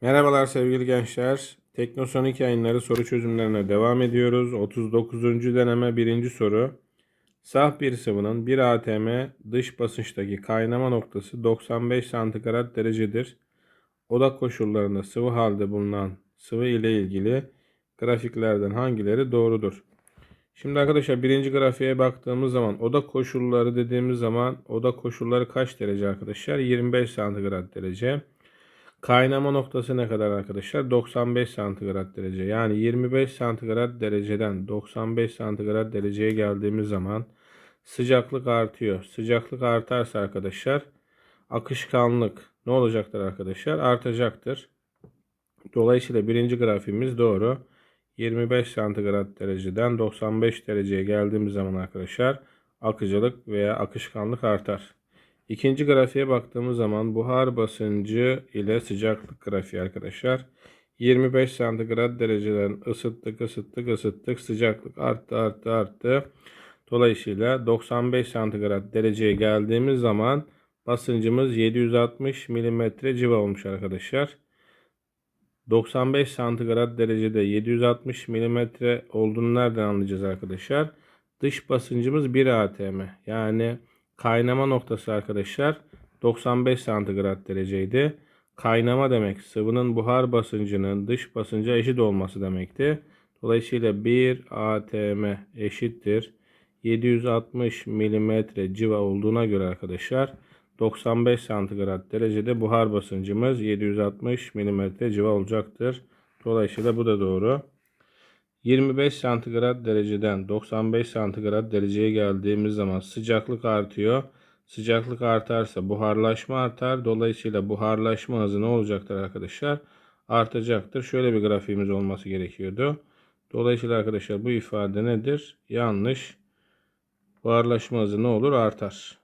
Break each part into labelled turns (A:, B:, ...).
A: Merhabalar sevgili gençler. Teknosonik yayınları soru çözümlerine devam ediyoruz. 39. deneme 1. soru. Saf bir sıvının 1 atm dış basınçtaki kaynama noktası 95 santigrat derecedir. Oda koşullarında sıvı halde bulunan sıvı ile ilgili grafiklerden hangileri doğrudur? Şimdi arkadaşlar birinci grafiğe baktığımız zaman oda koşulları dediğimiz zaman oda koşulları kaç derece arkadaşlar? 25 santigrat derece. Kaynama noktası ne kadar arkadaşlar? 95 santigrat derece. Yani 25 santigrat dereceden 95 santigrat dereceye geldiğimiz zaman sıcaklık artıyor. Sıcaklık artarsa arkadaşlar akışkanlık ne olacaktır arkadaşlar? Artacaktır. Dolayısıyla birinci grafiğimiz doğru. 25 santigrat dereceden 95 dereceye geldiğimiz zaman arkadaşlar akıcılık veya akışkanlık artar. İkinci grafiğe baktığımız zaman buhar basıncı ile sıcaklık grafiği arkadaşlar. 25 santigrat dereceden ısıttık, ısıttık, ısıttık. Sıcaklık arttı, arttı, arttı. Dolayısıyla 95 santigrat dereceye geldiğimiz zaman basıncımız 760 mm civa olmuş arkadaşlar. 95 santigrat derecede 760 mm olduğunu nereden anlayacağız arkadaşlar? Dış basıncımız 1 atm. Yani Kaynama noktası arkadaşlar 95 santigrat dereceydi. Kaynama demek sıvının buhar basıncının dış basınca eşit olması demekti. Dolayısıyla 1 atm eşittir 760 mm civa olduğuna göre arkadaşlar 95 santigrat derecede buhar basıncımız 760 mm civa olacaktır. Dolayısıyla bu da doğru. 25 santigrat dereceden 95 santigrat dereceye geldiğimiz zaman sıcaklık artıyor. Sıcaklık artarsa buharlaşma artar. Dolayısıyla buharlaşma hızı ne olacaktır arkadaşlar? Artacaktır. Şöyle bir grafiğimiz olması gerekiyordu. Dolayısıyla arkadaşlar bu ifade nedir? Yanlış. Buharlaşma hızı ne olur? Artar.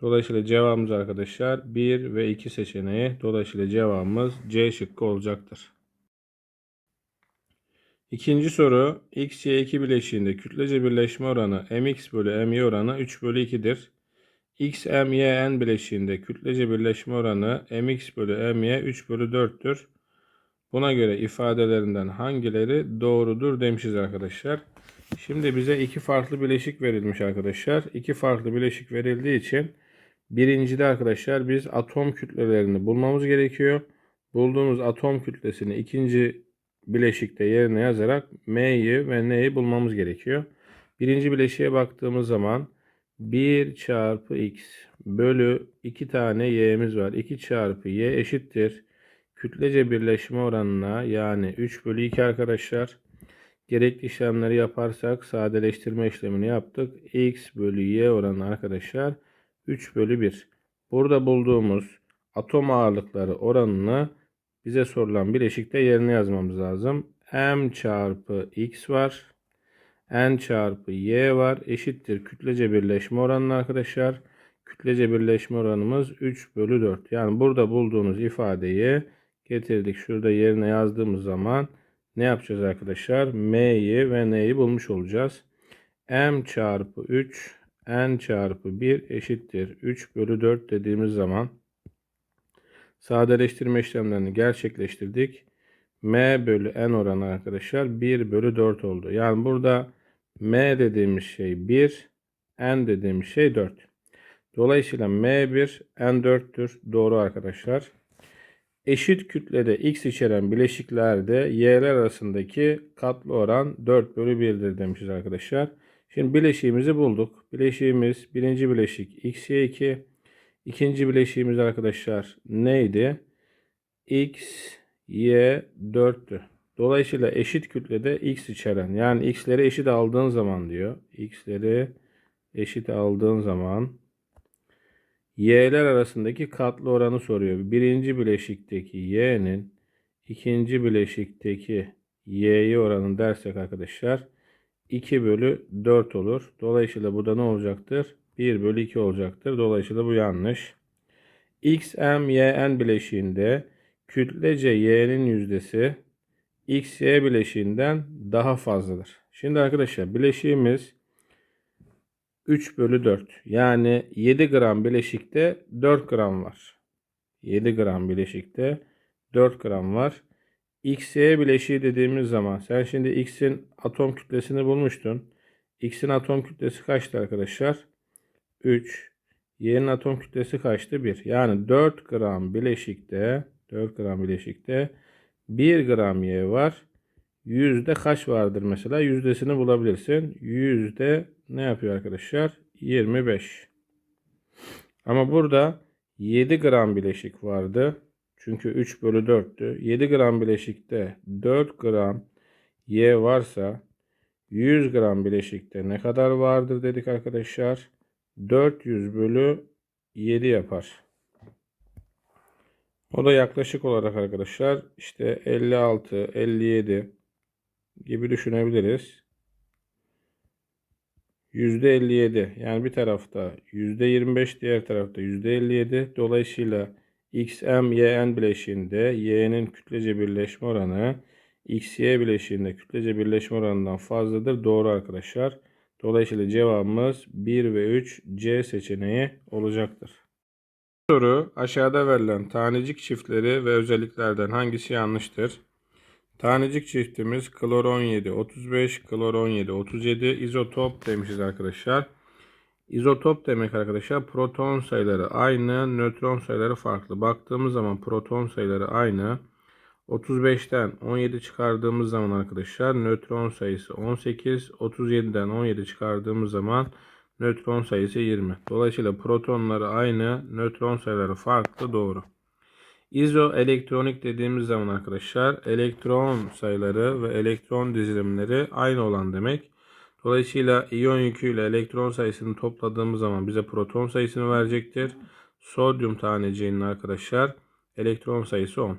A: Dolayısıyla cevabımız arkadaşlar 1 ve 2 seçeneği. Dolayısıyla cevabımız C şıkkı olacaktır. İkinci soru x, y 2 bileşiğinde kütlece birleşme oranı mx bölü my oranı 3 bölü 2'dir. x, m, y, n bileşiğinde kütlece birleşme oranı mx bölü my 3 bölü 4'tür. Buna göre ifadelerinden hangileri doğrudur demişiz arkadaşlar. Şimdi bize iki farklı bileşik verilmiş arkadaşlar. İki farklı bileşik verildiği için birincide arkadaşlar biz atom kütlelerini bulmamız gerekiyor. Bulduğumuz atom kütlesini ikinci bileşikte yerine yazarak M'yi ve N'yi bulmamız gerekiyor. Birinci bileşiğe baktığımız zaman 1 çarpı x bölü 2 tane y'miz var. 2 çarpı y eşittir. Kütlece birleşme oranına yani 3 bölü 2 arkadaşlar. Gerekli işlemleri yaparsak sadeleştirme işlemini yaptık. x bölü y oranı arkadaşlar 3 bölü 1. Burada bulduğumuz atom ağırlıkları oranını bize sorulan bileşikte yerine yazmamız lazım. m çarpı x var. n çarpı y var. Eşittir kütlece birleşme oranı arkadaşlar. Kütlece birleşme oranımız 3 bölü 4. Yani burada bulduğunuz ifadeyi getirdik. Şurada yerine yazdığımız zaman ne yapacağız arkadaşlar? m'yi ve n'yi bulmuş olacağız. m çarpı 3 n çarpı 1 eşittir 3 bölü 4 dediğimiz zaman sadeleştirme işlemlerini gerçekleştirdik. M bölü N oranı arkadaşlar 1 bölü 4 oldu. Yani burada M dediğimiz şey 1, N dediğimiz şey 4. Dolayısıyla M1, N4'tür. Doğru arkadaşlar. Eşit kütlede X içeren bileşiklerde Y'ler arasındaki katlı oran 4 bölü 1'dir demişiz arkadaşlar. Şimdi bileşiğimizi bulduk. Bileşiğimiz birinci bileşik XY2, İkinci bileşiğimiz arkadaşlar neydi? X, Y 4'tü. Dolayısıyla eşit kütlede X içeren yani X'leri eşit aldığın zaman diyor. X'leri eşit aldığın zaman Y'ler arasındaki katlı oranı soruyor. Birinci bileşikteki Y'nin ikinci bileşikteki Y'yi oranı dersek arkadaşlar 2 bölü 4 olur. Dolayısıyla burada ne olacaktır? 1 bölü 2 olacaktır. Dolayısıyla bu yanlış. X, M, Y, N bileşiğinde kütlece Y'nin yüzdesi X, Y bileşiğinden daha fazladır. Şimdi arkadaşlar bileşiğimiz 3 bölü 4. Yani 7 gram bileşikte 4 gram var. 7 gram bileşikte 4 gram var. XY bileşiği dediğimiz zaman sen şimdi X'in atom kütlesini bulmuştun. X'in atom kütlesi kaçtı arkadaşlar? 3. Y'nin atom kütlesi kaçtı? 1. Yani 4 gram bileşikte 4 gram bileşikte 1 gram Y var. Yüzde kaç vardır mesela? Yüzdesini bulabilirsin. Yüzde ne yapıyor arkadaşlar? 25. Ama burada 7 gram bileşik vardı. Çünkü 3 bölü 4'tü. 7 gram bileşikte 4 gram Y varsa 100 gram bileşikte ne kadar vardır dedik arkadaşlar? 400 bölü 7 yapar. O da yaklaşık olarak arkadaşlar işte 56, 57 gibi düşünebiliriz. %57 yani bir tarafta %25 diğer tarafta %57 dolayısıyla XM YN bileşiğinde Y'nin kütlece birleşme oranı XY bileşiğinde kütlece birleşme oranından fazladır. Doğru arkadaşlar. Dolayısıyla cevabımız 1 ve 3 C seçeneği olacaktır. Soru aşağıda verilen tanecik çiftleri ve özelliklerden hangisi yanlıştır? Tanecik çiftimiz klor 17 35 klor 17 37 izotop demişiz arkadaşlar. İzotop demek arkadaşlar proton sayıları aynı, nötron sayıları farklı. Baktığımız zaman proton sayıları aynı. 35'ten 17 çıkardığımız zaman arkadaşlar nötron sayısı 18, 37'den 17 çıkardığımız zaman nötron sayısı 20. Dolayısıyla protonları aynı, nötron sayıları farklı doğru. İzoelektronik dediğimiz zaman arkadaşlar elektron sayıları ve elektron dizilimleri aynı olan demek. Dolayısıyla iyon yüküyle elektron sayısını topladığımız zaman bize proton sayısını verecektir. Sodyum taneciğinin arkadaşlar elektron sayısı 10.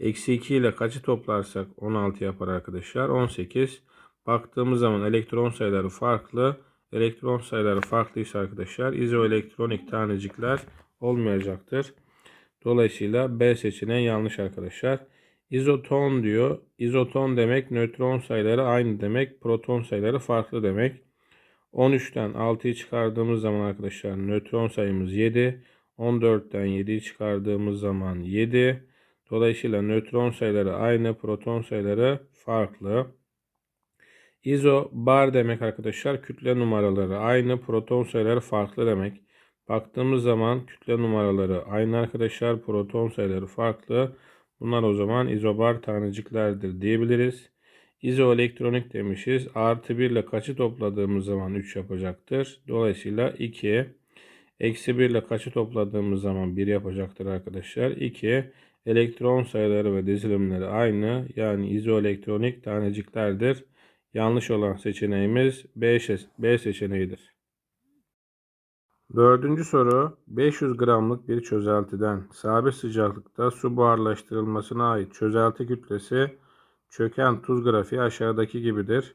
A: Eksi 2 ile kaçı toplarsak 16 yapar arkadaşlar. 18. Baktığımız zaman elektron sayıları farklı. Elektron sayıları farklıysa arkadaşlar izoelektronik tanecikler olmayacaktır. Dolayısıyla B seçeneği yanlış arkadaşlar. İzoton diyor. İzoton demek nötron sayıları aynı demek. Proton sayıları farklı demek. 13'ten 6'yı çıkardığımız zaman arkadaşlar nötron sayımız 7. 14'ten 7'yi çıkardığımız zaman 7. Dolayısıyla nötron sayıları aynı, proton sayıları farklı. İzo bar demek arkadaşlar kütle numaraları aynı, proton sayıları farklı demek. Baktığımız zaman kütle numaraları aynı arkadaşlar, proton sayıları farklı. Bunlar o zaman izobar taneciklerdir diyebiliriz. İzoelektronik demişiz. Artı 1 ile kaçı topladığımız zaman 3 yapacaktır. Dolayısıyla 2. Eksi 1 ile kaçı topladığımız zaman 1 yapacaktır arkadaşlar. 2. Elektron sayıları ve dizilimleri aynı. Yani izoelektronik taneciklerdir. Yanlış olan seçeneğimiz B, B seçeneğidir. Dördüncü soru 500 gramlık bir çözeltiden sabit sıcaklıkta su buharlaştırılmasına ait çözelti kütlesi çöken tuz grafiği aşağıdaki gibidir.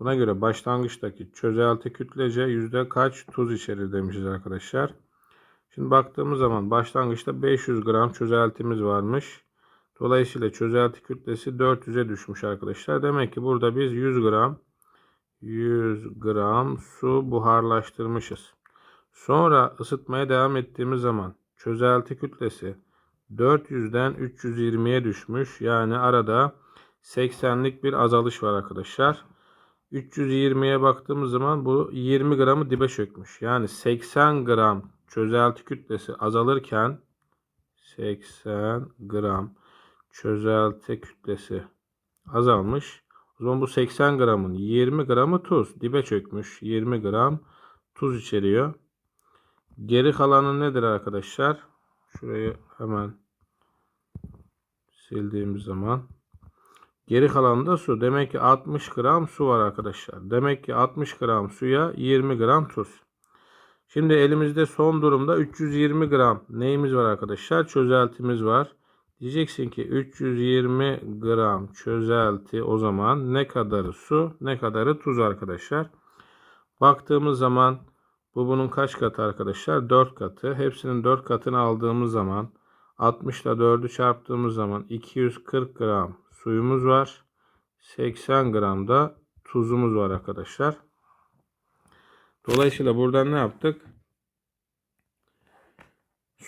A: Buna göre başlangıçtaki çözelti kütlece yüzde kaç tuz içerir demişiz arkadaşlar. Şimdi baktığımız zaman başlangıçta 500 gram çözeltimiz varmış. Dolayısıyla çözelti kütlesi 400'e düşmüş arkadaşlar. Demek ki burada biz 100 gram 100 gram su buharlaştırmışız. Sonra ısıtmaya devam ettiğimiz zaman çözelti kütlesi 400'den 320'ye düşmüş. Yani arada 80'lik bir azalış var arkadaşlar. 320'ye baktığımız zaman bu 20 gramı dibe çökmüş. Yani 80 gram çözelti kütlesi azalırken 80 gram çözelti kütlesi azalmış. O zaman bu 80 gramın 20 gramı tuz dibe çökmüş. 20 gram tuz içeriyor. Geri kalanı nedir arkadaşlar? Şurayı hemen sildiğimiz zaman. Geri kalan da su. Demek ki 60 gram su var arkadaşlar. Demek ki 60 gram suya 20 gram tuz. Şimdi elimizde son durumda 320 gram neyimiz var arkadaşlar? Çözeltimiz var. Diyeceksin ki 320 gram çözelti o zaman ne kadarı su ne kadarı tuz arkadaşlar. Baktığımız zaman bu bunun kaç katı arkadaşlar? 4 katı. Hepsinin 4 katını aldığımız zaman 60 ile 4'ü çarptığımız zaman 240 gram suyumuz var. 80 gram da tuzumuz var arkadaşlar. Dolayısıyla buradan ne yaptık?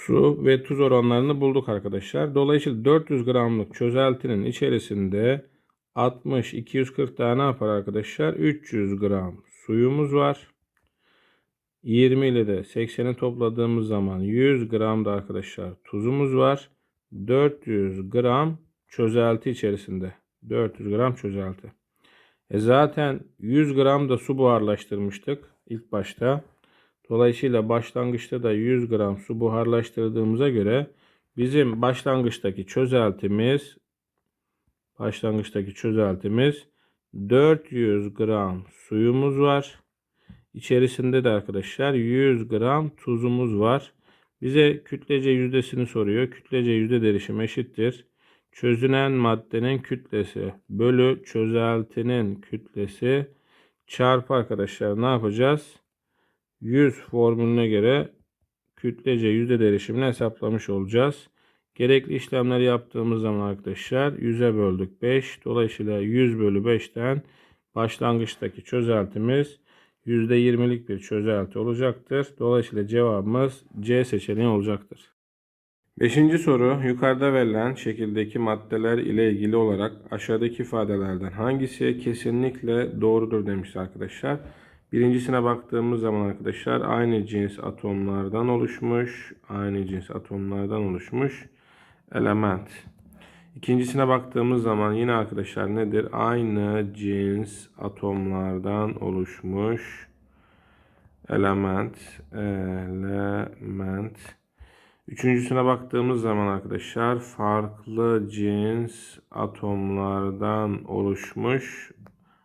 A: su ve tuz oranlarını bulduk arkadaşlar. Dolayısıyla 400 gramlık çözeltinin içerisinde 60 240 tane ne yapar arkadaşlar? 300 gram suyumuz var. 20 ile de 80'i topladığımız zaman 100 gram da arkadaşlar tuzumuz var. 400 gram çözelti içerisinde. 400 gram çözelti. E zaten 100 gram da su buharlaştırmıştık ilk başta. Dolayısıyla başlangıçta da 100 gram su buharlaştırdığımıza göre bizim başlangıçtaki çözeltimiz başlangıçtaki çözeltimiz 400 gram suyumuz var. İçerisinde de arkadaşlar 100 gram tuzumuz var. Bize kütlece yüzdesini soruyor. Kütlece yüzde derişim eşittir. Çözünen maddenin kütlesi bölü çözeltinin kütlesi çarpı arkadaşlar ne yapacağız? 100 formülüne göre kütlece yüzde derişimini hesaplamış olacağız. Gerekli işlemleri yaptığımız zaman arkadaşlar 100'e böldük 5. Dolayısıyla 100 bölü 5'ten başlangıçtaki çözeltimiz %20'lik bir çözelti olacaktır. Dolayısıyla cevabımız C seçeneği olacaktır. Beşinci soru yukarıda verilen şekildeki maddeler ile ilgili olarak aşağıdaki ifadelerden hangisi kesinlikle doğrudur demiş arkadaşlar. Birincisine baktığımız zaman arkadaşlar aynı cins atomlardan oluşmuş, aynı cins atomlardan oluşmuş element. İkincisine baktığımız zaman yine arkadaşlar nedir? Aynı cins atomlardan oluşmuş element, element. Üçüncüsüne baktığımız zaman arkadaşlar farklı cins atomlardan oluşmuş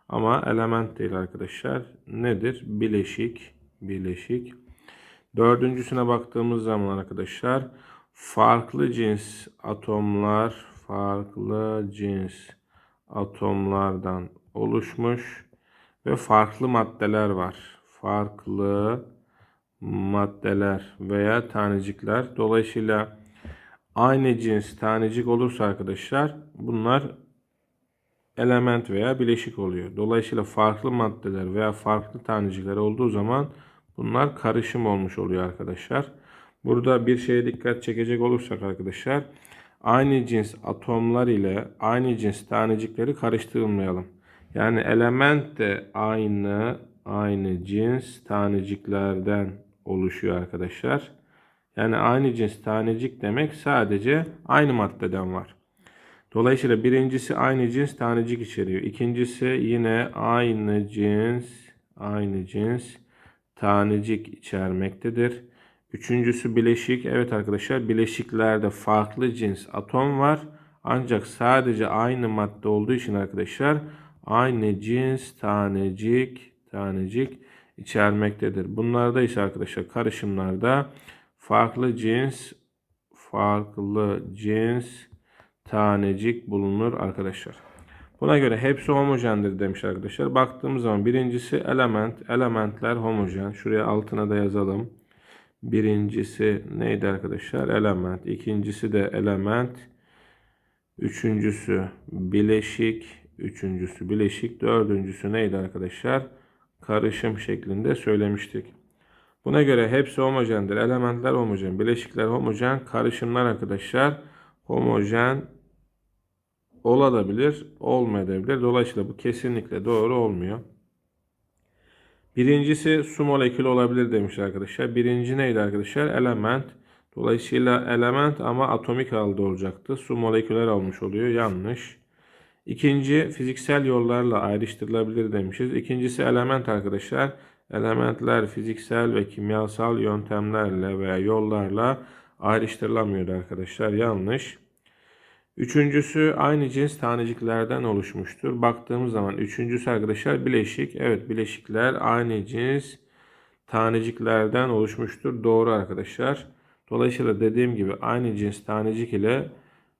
A: ama element değil arkadaşlar. Nedir? Bileşik, bileşik. Dördüncüsüne baktığımız zaman arkadaşlar farklı cins atomlar, farklı cins atomlardan oluşmuş ve farklı maddeler var. Farklı maddeler veya tanecikler. Dolayısıyla aynı cins tanecik olursa arkadaşlar bunlar element veya bileşik oluyor. Dolayısıyla farklı maddeler veya farklı tanecikler olduğu zaman bunlar karışım olmuş oluyor arkadaşlar. Burada bir şeye dikkat çekecek olursak arkadaşlar aynı cins atomlar ile aynı cins tanecikleri karıştırmayalım. Yani element de aynı aynı cins taneciklerden oluşuyor arkadaşlar. Yani aynı cins tanecik demek sadece aynı maddeden var. Dolayısıyla birincisi aynı cins tanecik içeriyor. İkincisi yine aynı cins aynı cins tanecik içermektedir. Üçüncüsü bileşik. Evet arkadaşlar bileşiklerde farklı cins atom var. Ancak sadece aynı madde olduğu için arkadaşlar aynı cins tanecik tanecik içermektedir. Bunlarda ise arkadaşlar karışımlarda farklı cins farklı cins tanecik bulunur arkadaşlar. Buna göre hepsi homojendir demiş arkadaşlar. Baktığımız zaman birincisi element. Elementler homojen. Şuraya altına da yazalım. Birincisi neydi arkadaşlar? Element. İkincisi de element. Üçüncüsü bileşik. Üçüncüsü bileşik. Dördüncüsü neydi arkadaşlar? Karışım şeklinde söylemiştik. Buna göre hepsi homojendir. Elementler homojen, bileşikler homojen, karışımlar arkadaşlar homojen olabilir, olmayabilir. Dolayısıyla bu kesinlikle doğru olmuyor. Birincisi su molekülü olabilir demiş arkadaşlar. Birinci neydi arkadaşlar? Element. Dolayısıyla element ama atomik halde olacaktı. Su moleküler olmuş oluyor. Yanlış. İkinci fiziksel yollarla ayrıştırılabilir demişiz. İkincisi element arkadaşlar. Elementler fiziksel ve kimyasal yöntemlerle veya yollarla ayrıştırılamıyor arkadaşlar. Yanlış. Üçüncüsü aynı cins taneciklerden oluşmuştur. Baktığımız zaman üçüncüsü arkadaşlar bileşik. Evet bileşikler aynı cins taneciklerden oluşmuştur. Doğru arkadaşlar. Dolayısıyla dediğim gibi aynı cins tanecik ile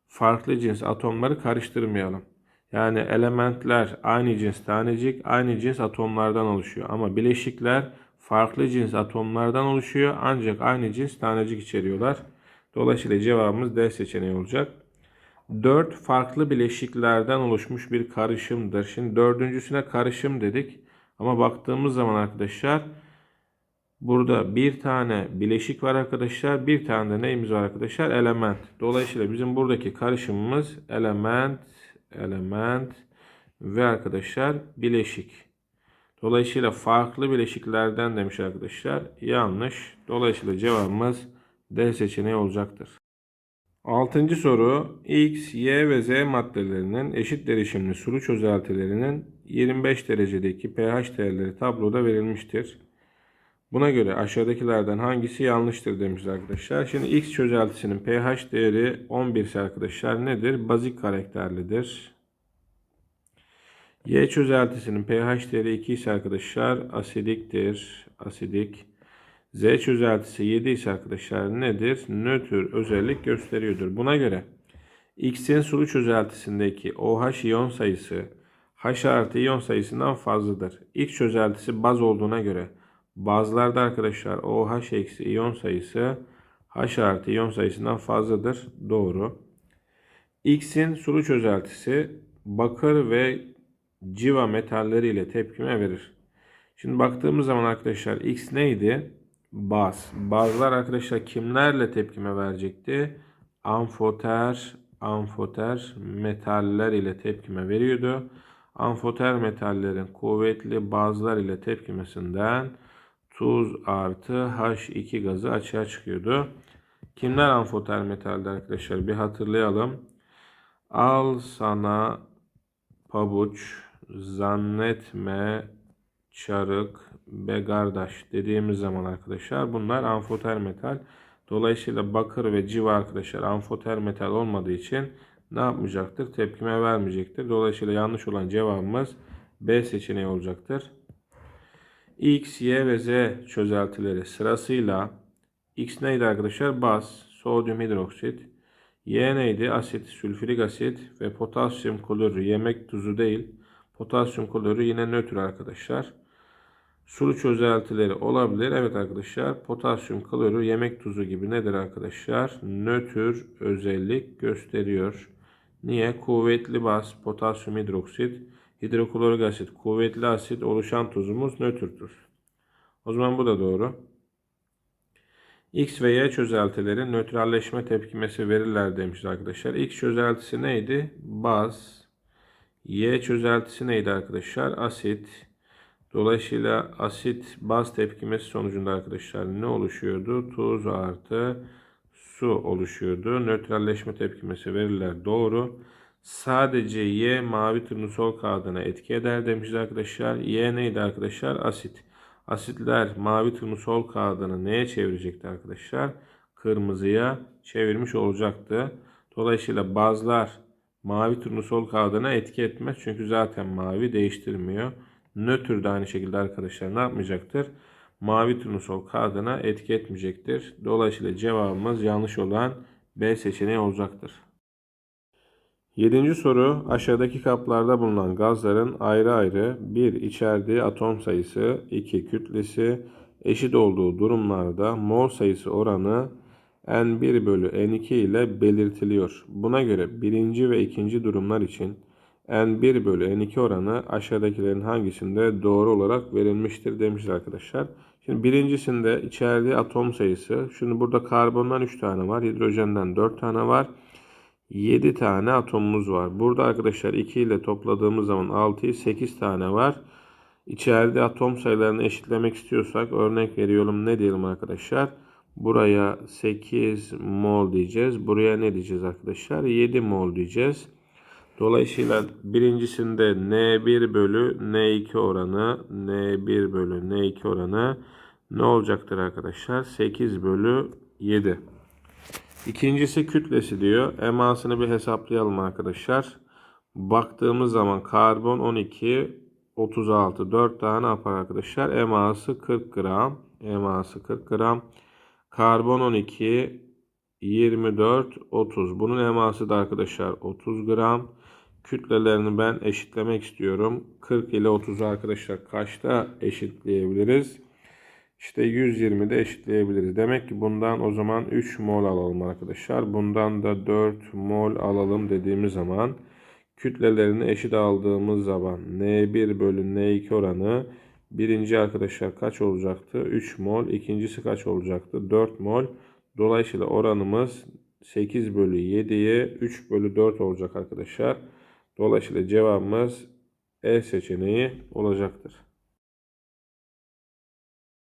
A: farklı cins atomları karıştırmayalım. Yani elementler aynı cins tanecik, aynı cins atomlardan oluşuyor. Ama bileşikler farklı cins atomlardan oluşuyor ancak aynı cins tanecik içeriyorlar. Dolayısıyla cevabımız D seçeneği olacak. 4 farklı bileşiklerden oluşmuş bir karışımdır. Şimdi dördüncüsüne karışım dedik. Ama baktığımız zaman arkadaşlar Burada bir tane bileşik var arkadaşlar. Bir tane de neyimiz var arkadaşlar? Element. Dolayısıyla bizim buradaki karışımımız element, element ve arkadaşlar bileşik. Dolayısıyla farklı bileşiklerden demiş arkadaşlar. Yanlış. Dolayısıyla cevabımız D seçeneği olacaktır. Altıncı soru X, Y ve Z maddelerinin eşit derişimli sulu çözeltilerinin 25 derecedeki pH değerleri tabloda verilmiştir. Buna göre aşağıdakilerden hangisi yanlıştır demiş arkadaşlar. Şimdi X çözeltisinin pH değeri 11 ise arkadaşlar nedir? Bazik karakterlidir. Y çözeltisinin pH değeri 2 ise arkadaşlar asidiktir. Asidik. Z çözeltisi 7 ise arkadaşlar nedir? Nötr özellik gösteriyordur. Buna göre X'in sulu çözeltisindeki OH iyon sayısı H artı iyon sayısından fazladır. X çözeltisi baz olduğuna göre bazlarda arkadaşlar OH eksi iyon sayısı H artı iyon sayısından fazladır. Doğru. X'in sulu çözeltisi bakır ve civa metalleri ile tepkime verir. Şimdi baktığımız zaman arkadaşlar X neydi? Baz. Bazlar arkadaşlar kimlerle tepkime verecekti? Amfoter, amfoter metaller ile tepkime veriyordu. Amfoter metallerin kuvvetli bazlar ile tepkimesinden tuz artı H2 gazı açığa çıkıyordu. Kimler amfoter metalde arkadaşlar? Bir hatırlayalım. Al sana pabuç, zannetme çarık, begardaş dediğimiz zaman arkadaşlar bunlar amfoter metal. Dolayısıyla bakır ve civa arkadaşlar amfoter metal olmadığı için ne yapmayacaktır? Tepkime vermeyecektir. Dolayısıyla yanlış olan cevabımız B seçeneği olacaktır. X, Y ve Z çözeltileri sırasıyla X neydi arkadaşlar? Baz, sodyum hidroksit. Y neydi? Asit, sülfürik asit ve potasyum klorür. Yemek tuzu değil. Potasyum klorür yine nötr arkadaşlar. Sulu çözeltileri olabilir. Evet arkadaşlar potasyum klorür yemek tuzu gibi nedir arkadaşlar? Nötr özellik gösteriyor. Niye? Kuvvetli baz potasyum hidroksit, hidroklorik asit, kuvvetli asit oluşan tuzumuz nötrdür. O zaman bu da doğru. X ve Y çözeltileri nötralleşme tepkimesi verirler demiş arkadaşlar. X çözeltisi neydi? Baz. Y çözeltisi neydi arkadaşlar? Asit. Dolayısıyla asit baz tepkimesi sonucunda arkadaşlar ne oluşuyordu? Tuz artı su oluşuyordu. Nötralleşme tepkimesi verirler. Doğru. Sadece Y mavi turnusol kağıdına etki eder demişiz arkadaşlar. Y neydi arkadaşlar? Asit. Asitler mavi turnusol kağıdını neye çevirecekti arkadaşlar? Kırmızıya çevirmiş olacaktı. Dolayısıyla bazlar mavi turnusol kağıdına etki etmez. Çünkü zaten mavi değiştirmiyor. Nötr de aynı şekilde arkadaşlar ne yapmayacaktır? Mavi turnusol kağıdına etki etmeyecektir. Dolayısıyla cevabımız yanlış olan B seçeneği olacaktır. Yedinci soru aşağıdaki kaplarda bulunan gazların ayrı ayrı bir içerdiği atom sayısı, iki kütlesi eşit olduğu durumlarda mol sayısı oranı N1 bölü N2 ile belirtiliyor. Buna göre birinci ve ikinci durumlar için N1 bölü N2 oranı aşağıdakilerin hangisinde doğru olarak verilmiştir demişler arkadaşlar. Şimdi birincisinde içerdiği atom sayısı. Şimdi burada karbondan 3 tane var. Hidrojenden 4 tane var. 7 tane atomumuz var. Burada arkadaşlar 2 ile topladığımız zaman 6'yı 8 tane var. İçeride atom sayılarını eşitlemek istiyorsak örnek veriyorum ne diyelim arkadaşlar. Buraya 8 mol diyeceğiz. Buraya ne diyeceğiz arkadaşlar? 7 mol diyeceğiz. Dolayısıyla birincisinde N1 bölü N2 oranı N1 bölü N2 oranı ne olacaktır arkadaşlar? 8 bölü 7. İkincisi kütlesi diyor. Emasını bir hesaplayalım arkadaşlar. Baktığımız zaman karbon 12 36 4 tane yapar arkadaşlar. Eması 40 gram. Eması 40 gram. Karbon 12 24 30. Bunun eması da arkadaşlar 30 gram. Kütlelerini ben eşitlemek istiyorum. 40 ile 30'u arkadaşlar kaçta eşitleyebiliriz? İşte 120 de eşitleyebiliriz. Demek ki bundan o zaman 3 mol alalım arkadaşlar. Bundan da 4 mol alalım dediğimiz zaman kütlelerini eşit aldığımız zaman N1 bölü N2 oranı birinci arkadaşlar kaç olacaktı? 3 mol. İkincisi kaç olacaktı? 4 mol. Dolayısıyla oranımız 8 bölü 7'ye 3 bölü 4 olacak arkadaşlar. Dolayısıyla cevabımız E seçeneği olacaktır.